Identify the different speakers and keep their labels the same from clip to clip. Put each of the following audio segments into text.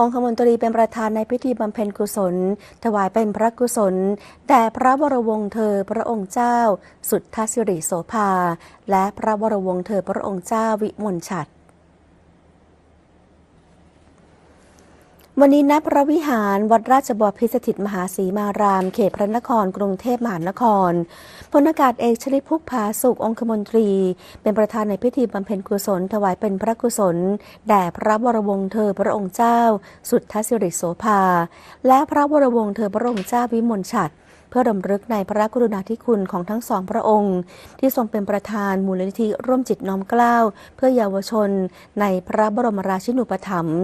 Speaker 1: องคมนตรีเป็นประธานในพิธีบำเพ็ญกุศล ถวายเป็นพระกุศล แด่พระวรวงศ์เธอพระองค์เจ้า สุทธสิริโสภา และพระวรวงศ์เธอพระองค์เจ้าวิมลฉัตร วันนี้ณพระวิหารวัดราชบพิสถิตมหาศรีมาราม เขตพระนครกรุงเทพมหานครพลอากาศเอกชลิตพุกผาสุของคมนตรี เป็นประธานในพิธีบำเพ็ญกุศลถวายเป็นพระกุศล แด่พระวรวงศ์เธอพระองค์เจ้า สุทธสิริโสภา และพระวรวงศ์เธอพระองค์เจ้าวิมลฉัตรเพื่อรำลึกในพระกรุณาธิคุณของทั้งสองพระองค์ ที่ทรงเป็นประธานมูลนิธิร่วมจิตน้อมเกล้าเพื่อเยาวชนในพระบรมราชินูปถัมภ์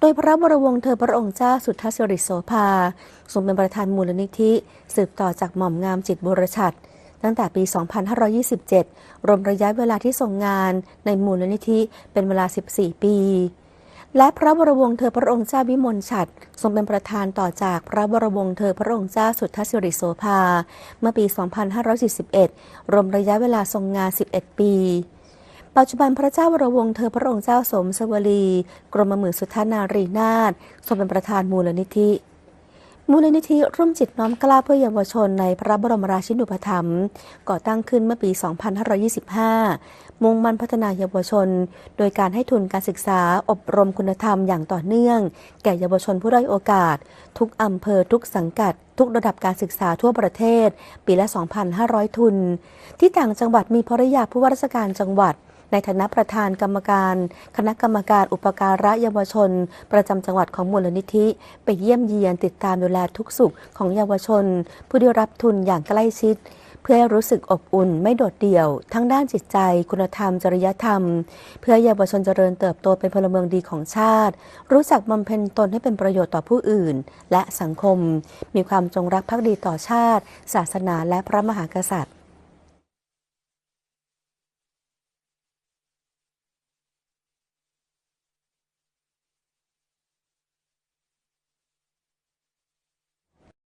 Speaker 1: โดยพระบรวงศ์เธอพระองค์เจ้าสุทธสิริโสภาทรงเป็นประธานมูลนิธิ สืบต่อจากหม่อมงามจิตบุรชัดตั้งแต่ปี 2527 รวมระยะเวลาที่ทรงงานในมูลนิธิเป็นเวลา 14 ปี และพระบรวงศ์เธอพระองค์เจ้าวิมลฉัตรทรงเป็นประธานต่อจากพระบรวงศ์เธอพระองค์เจ้าสุทธสิริโสภา เมื่อปี 2541 รวมระยะเวลาทรงงาน 11 ปี ปัจจุบันพระเจ้าวรวงศ์เธอพระองค์เจ้าสมสวลี กรมหมื่นสุทธานารีนาถทรงเป็นประธานมูลนิธิ มูลนิธิร่วมจิตน้อมกล้าเพื่อเยาวชนในพระบรมราชินูปถัมภ์ก่อตั้งขึ้นเมื่อปี 2525 มุ่งมั่นพัฒนาเยาวชน โดยการให้ทุนการศึกษาอบรมคุณธรรมอย่างต่อเนื่อง แก่เยาวชนผู้ด้อยโอกาส ทุกอำเภอทุกสังกัดทุกระดับการศึกษาทั่วประเทศ ปีละ 2,500 ทุน ที่ต่างจังหวัดมีภริยาผู้ว่าราชการจังหวัด ในฐานะประธานกรรมการ คณะกรรมการอุปการะเยาวชน ประจำจังหวัดของมูลนิธิ ไปเยี่ยมเยียนติดตามดูแลทุกสุขของเยาวชน ผู้ได้รับทุนอย่างใกล้ชิดเพื่อให้รู้สึกอบอุ่นไม่โดดเดี่ยว ทั้งด้านจิตใจ คุณธรรม จริยธรรม เพื่อเยาวชนเจริญเติบโตเป็นพลเมืองดีของชาติ รู้จักบำเพ็ญตนให้เป็นประโยชน์ต่อผู้อื่น และสังคม มีความจงรักภักดีต่อชาติ ศาสนาและพระมหากษัตริย์